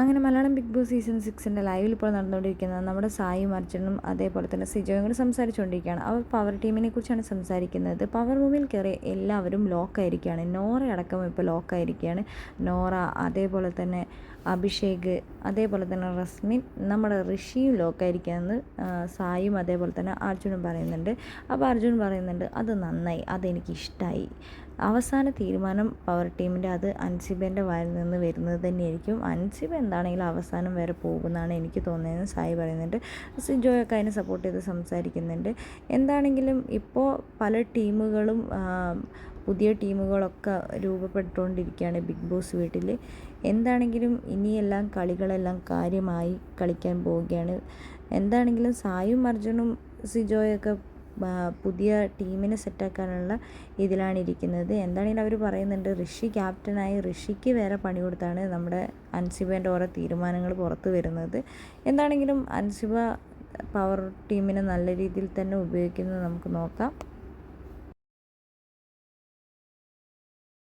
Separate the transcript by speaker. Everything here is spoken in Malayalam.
Speaker 1: അങ്ങനെ മലയാളം ബിഗ് ബോസ് സീസൺ സിക്സിന്റെ ലൈവിൽ ഇപ്പോൾ നടന്നുകൊണ്ടിരിക്കുന്നത് നമ്മുടെ സായി അർജുനും അതേപോലെ തന്നെ സിജോയും കൂടി സംസാരിച്ചുകൊണ്ടിരിക്കുകയാണ്. അവർ പവർ ടീമിനെ കുറിച്ചാണ് സംസാരിക്കുന്നത്. പവർ റൂമിൽ കയറി എല്ലാവരും ലോക്കായിരിക്കുകയാണ് നോറ അടക്കം ഇപ്പോൾ ലോക്കായിരിക്കുകയാണ് നോറ അതേപോലെ തന്നെ അഭിഷേക് അതേപോലെ തന്നെ റസ്മിൻ നമ്മുടെ ഋഷിയും ലോക്കായിരിക്കുകയെന്ന് സായും അതേപോലെ തന്നെ അർജുനും പറയുന്നുണ്ട്. അപ്പോൾ അർജുൻ പറയുന്നുണ്ട് അത് നന്നായി അതെനിക്ക് ഇഷ്ടമായി അവസാന തീരുമാനം പവർ ടീമിന്റെ അത് അൻസിബേന്റെ വായിൽ നിന്ന് വരുന്നത് തന്നെയായിരിക്കും. അൻസിബ എന്താണെങ്കിലും അവസാനം വരെ പോകുമെന്നാണ് എനിക്ക് തോന്നിയത് സായി പറയുന്നുണ്ട്. സിജോയൊക്കെ അതിനെ സപ്പോർട്ട് ചെയ്ത് സംസാരിക്കുന്നുണ്ട്. എന്താണെങ്കിലും ഇപ്പോൾ പല ടീമുകളും പുതിയ ടീമുകളൊക്കെ രൂപപ്പെട്ടുകൊണ്ടിരിക്കുകയാണ് ബിഗ് ബോസ് വീട്ടിൽ. എന്താണെങ്കിലും ഇനിയെല്ലാം കളികളെല്ലാം കാര്യമായി കളിക്കാൻ പോവുകയാണ്. എന്താണെങ്കിലും സായും അർജുനും സിജോയൊക്കെ പുതിയ ടീമിനെ സെറ്റാക്കാനുള്ള ഇതിലാണ് ഇരിക്കുന്നത്. എന്താണെങ്കിലും അവർ പറയുന്നുണ്ട് ഋഷി ക്യാപ്റ്റനായി ഋഷിക്ക് വേറെ പണി കൊടുത്താണ് നമ്മുടെ അൻസിബേന്റെ ഓരോ തീരുമാനങ്ങൾ പുറത്തു വരുന്നത്. എന്താണെങ്കിലും അൻസിബ പവർ ടീമിനെ നല്ല രീതിയിൽ തന്നെ ഉപയോഗിക്കുന്നത് നമുക്ക് നോക്കാം.